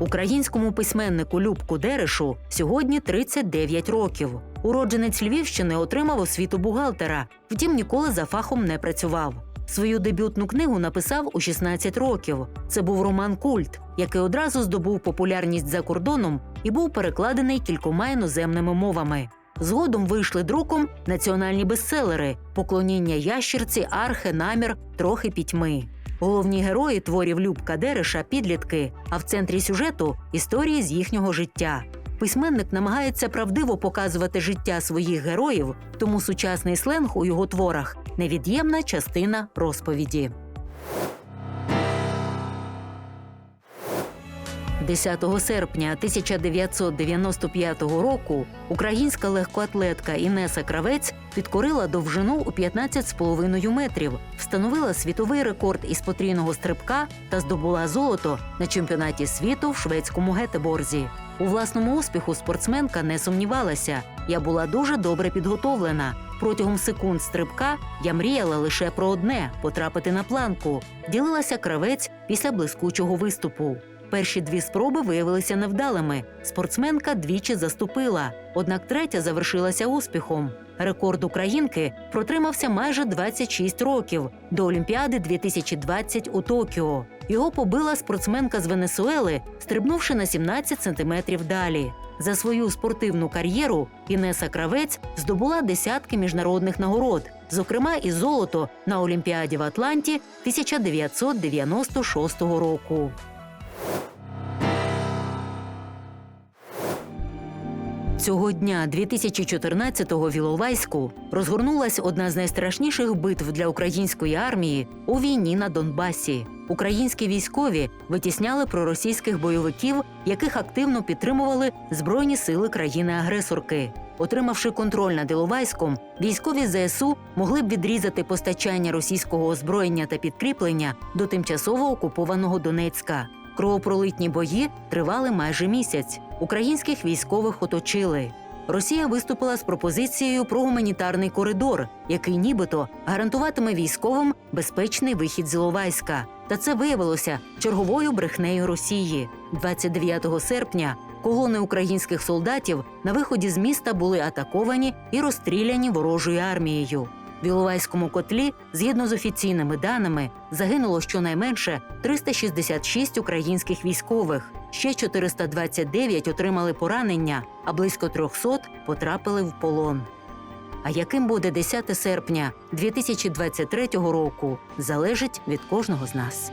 Українському письменнику Любку Дерешу сьогодні 39 років. Уродженець Львівщини отримав освіту бухгалтера, втім ніколи за фахом не працював. Свою дебютну книгу написав у 16 років. Це був роман Культ, який одразу здобув популярність за кордоном і був перекладений кількома іноземними мовами. Згодом вийшли друком національні бестселери Поклоніння ящірці, архе, намір, трохи пітьми. Головні герої творів Любка Дереша підлітки, а в центрі сюжету історії з їхнього життя. Письменник намагається правдиво показувати життя своїх героїв, тому сучасний сленг у його творах невід'ємна частина розповіді. 10 серпня 1995 року українська легкоатлетка Інеса Кравець підкорила довжину у 15,5 метрів, встановила світовий рекорд із потрійного стрибка та здобула золото на чемпіонаті світу в шведському Гетеборзі. У власному успіху спортсменка не сумнівалася. Я була дуже добре підготовлена. Протягом секунд стрибка я мріяла лише про одне потрапити на планку. Ділилася кравець після блискучого виступу. Перші дві спроби виявилися невдалими. Спортсменка двічі заступила, однак третя завершилася успіхом. Рекорд українки протримався майже 26 років до Олімпіади 2020 у Токіо. Його побила спортсменка з Венесуели, стрибнувши на 17 сантиметрів далі. За свою спортивну кар'єру Інеса Кравець здобула десятки міжнародних нагород, зокрема і золото на Олімпіаді в Атланті 1996 року. Цього дня 2014-го в Іловайську розгорнулась одна з найстрашніших битв для української армії у війні на Донбасі. Українські військові витісняли проросійських бойовиків, яких активно підтримували збройні сили країни-агресорки. Отримавши контроль над Іловайськом, військові ЗСУ могли б відрізати постачання російського озброєння та підкріплення до тимчасово окупованого Донецька. Кровопролитні бої тривали майже місяць. Українських військових оточили. Росія виступила з пропозицією про гуманітарний коридор, який нібито гарантуватиме військовим безпечний вихід з Іловайська. Та це виявилося черговою брехнею Росії. 29 серпня колони українських солдатів на виході з міста були атаковані і розстріляні ворожою армією. В Іловайському котлі, згідно з офіційними даними, загинуло щонайменше 366 українських військових. Ще 429 отримали поранення, а близько 300 потрапили в полон. А яким буде 10 серпня 2023 року, залежить від кожного з нас.